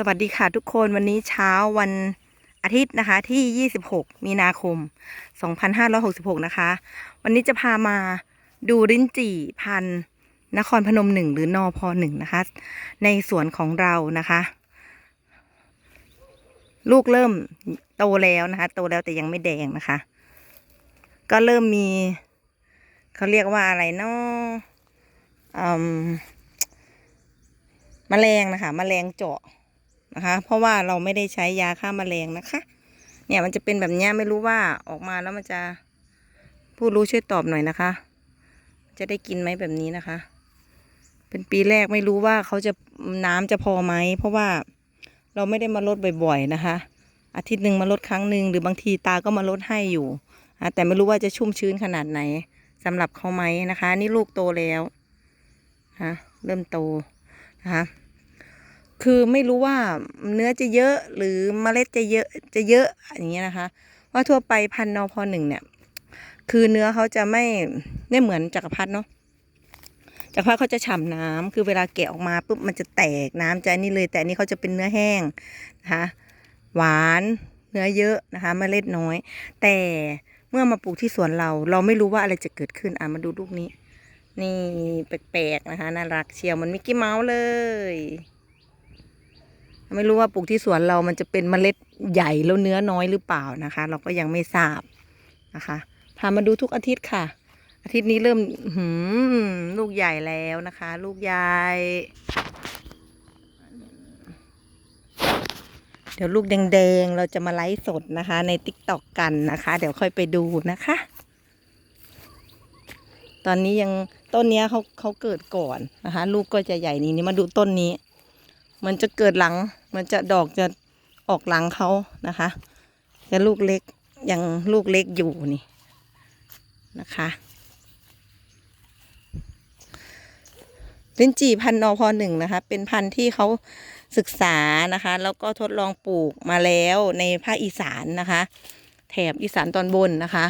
สวัสดีค่ะทุกคนวันนี้เช้าวันอาทิตย์นะคะ ที่ 26 มีนาคม 2566 นะคะ วันนี้จะพามาดูลิ้นจี่พันนครพนมหนึ่งหรือนอพหนึ่งนะคะ ในสวนของเรานะคะ ลูกเริ่มโตแล้วนะคะ โตแล้วแต่ยังไม่แดงนะคะ ก็เริ่มมี เขาเรียกว่าอะไรเนาะอืมแมลงนะคะแมลงเจาะ นะคะ เพราะว่าเราไม่ได้ใช้ยาฆ่าแมลงนะคะ เนี่ยมันจะเป็นแบบนี้ไม่รู้ว่าออกมาแล้วมันจะผู้รู้ช่วยตอบหน่อยนะคะ จะได้กินไหมแบบนี้นะคะ เป็นปีแรกไม่รู้ว่าเขาจะน้ำจะพอไหมเพราะว่าเราไม่ได้มาลดบ่อยๆนะคะ อาทิตย์หนึ่งมาลดครั้งหนึ่งหรือบางทีตาก็มาลดให้อยู่แต่ไม่รู้ว่าจะชุ่มชื้นขนาดไหนสำหรับเขาไหมนะคะ นี่ลูกโตแล้วฮะเริ่มโตนะคะ คือไม่รู้ว่าเนื้อจะเยอะหรือเมล็ดจะเยอะจะเยอะอย่างเงี้ยนะคะ ว่าทั่วไปพันนอพอหนึ่งเนี่ย คือเนื้อเขาจะไม่ไม่เหมือนจักรพรรดิเนาะจักรพรรดิเขาจะฉ่ำน้ำคือเวลาแกะออกมาปุ๊บมันจะแตกน้ำจะนี่เลย แต่นี้เขาจะเป็นเนื้อแห้งนะคะหวานเนื้อเยอะนะคะเมล็ดน้อย แต่เมื่อมาปลูกที่สวนเรา เราไม่รู้ว่าอะไรจะเกิดขึ้นอะมาดูลูกนี้ นี่แปลกๆนะคะน่ารักเชียวมันมิกกี้เมาส์เลย ไม่รู้ว่าปลูกที่สวนเรามันจะเป็นเมล็ดใหญ่แล้วเนื้อน้อยหรือเปล่านะคะ เราก็ยังไม่ทราบนะคะพามาดูทุกอาทิตย์ค่ะ อาทิตย์นี้เริ่มหืมลูกใหญ่แล้วนะคะ ลูกใหญ่เดี๋ยวลูกแดงๆ เราจะมาไลฟ์สดนะคะ ในติ๊กต็อกกันนะคะ เดี๋ยวค่อยไปดูนะคะ ตอนนี้ยังต้นนี้เขาเขาเกิดก่อนนะคะ ลูกก็จะใหญ่นี่นี่มาดูต้นนี้ มันจะเกิดหลัง มันจะดอกจะออกหลังเขานะคะจะลูกเล็กยังลูกเล็กอยู่นี่นะคะลิ้นจี่พันนอพอหนึ่งนะคะ เป็นพันธุ์ที่เขาศึกษานะคะ แล้วก็ทดลองปลูกมาแล้วในภาคอีสานนะคะ แถบอีสานตอนบนนะคะ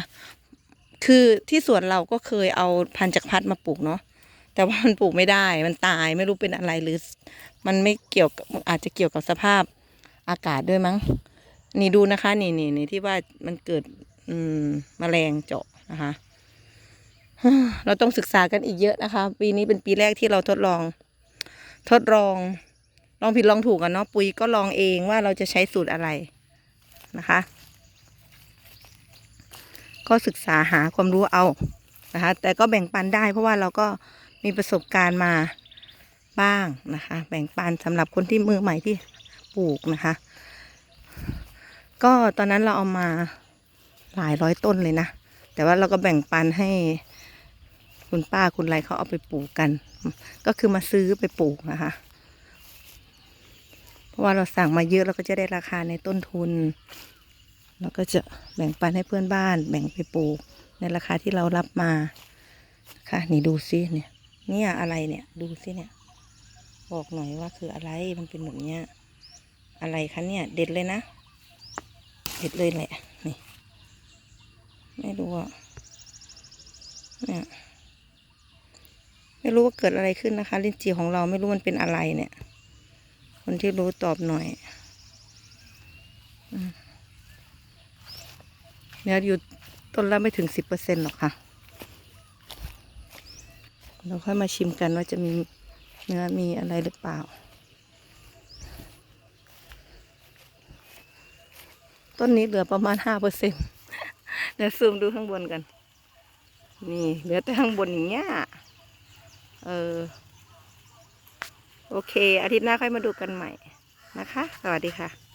คือที่สวนเราก็เคยเอาพันธุ์จักรพรรดิมาปลูกเนาะ แต่ว่ามันปลูกไม่ได้ มันตายไม่รู้เป็นอะไรหรือ มันไม่เกี่ยวกับอาจจะเกี่ยวกับสภาพอากาศด้วยมั้ง นี่ดูนะคะ นี่นี่นี่ที่ว่ามันเกิด อืมแมลงเจาะนะคะ เราต้องศึกษากันอีกเยอะนะคะ ปีนี้เป็นปีแรกที่เราทดลอง ทดลอง ลองผิดลองถูกกันเนาะปุ๋ยก็ลองเองว่าเราจะใช้สูตรอะไรนะคะ ก็ศึกษาหาความรู้เอานะคะ แต่ก็แบ่งปันได้เพราะว่าเราก็ มีประสบการณ์มาบ้างนะคะ แบ่งปันสำหรับคนที่มือใหม่ที่ปลูกนะคะ ก็ตอนนั้นเราเอามาหลายร้อยต้นเลยนะ แต่ว่าเราก็แบ่งปันให้คุณป้าคุณไรเขาเอาไปปลูกกัน ก็คือมาซื้อไปปลูกนะคะ เพราะว่าเราสั่งมาเยอะเราก็จะได้ราคาในต้นทุน เราก็จะแบ่งปันให้เพื่อนบ้าน แบ่งไปปลูกในราคาที่เรารับมาค่ะนี่ดูซิเนี่ย เนี่ยอะไรเนี่ย ดูซิเนี่ย บอกหน่อยว่าคืออะไรมันเป็นแบบเนี้ย อะไรคะเนี่ย เด็ดเลยนะ เด็ดเลยแหละนี่ไม่รู้อะเนี่ยไม่รู้ว่าเกิดอะไรขึ้นนะคะ ลิ้นจี่ของเราไม่รู้มันเป็นอะไรเนี่ย คนที่รู้ตอบหน่อยเนี่ยอยู่ต้นละไม่ถึงสิบเปอร์เซ็นต์หรอกค่ะ เราค่อยมาชิมกันว่าจะมีเนื้อมีอะไรหรือเปล่า ต้นนี้เหลือประมาณห้าเปอร์เซ็นเดี๋ยวซูมดูข้างบนกัน นี่ เหลือแต่ข้างบนอย่างเงี้ย เออ โอเค อาทิตย์หน้าค่อยมาดูกันใหม่นะคะ สวัสดีค่ะ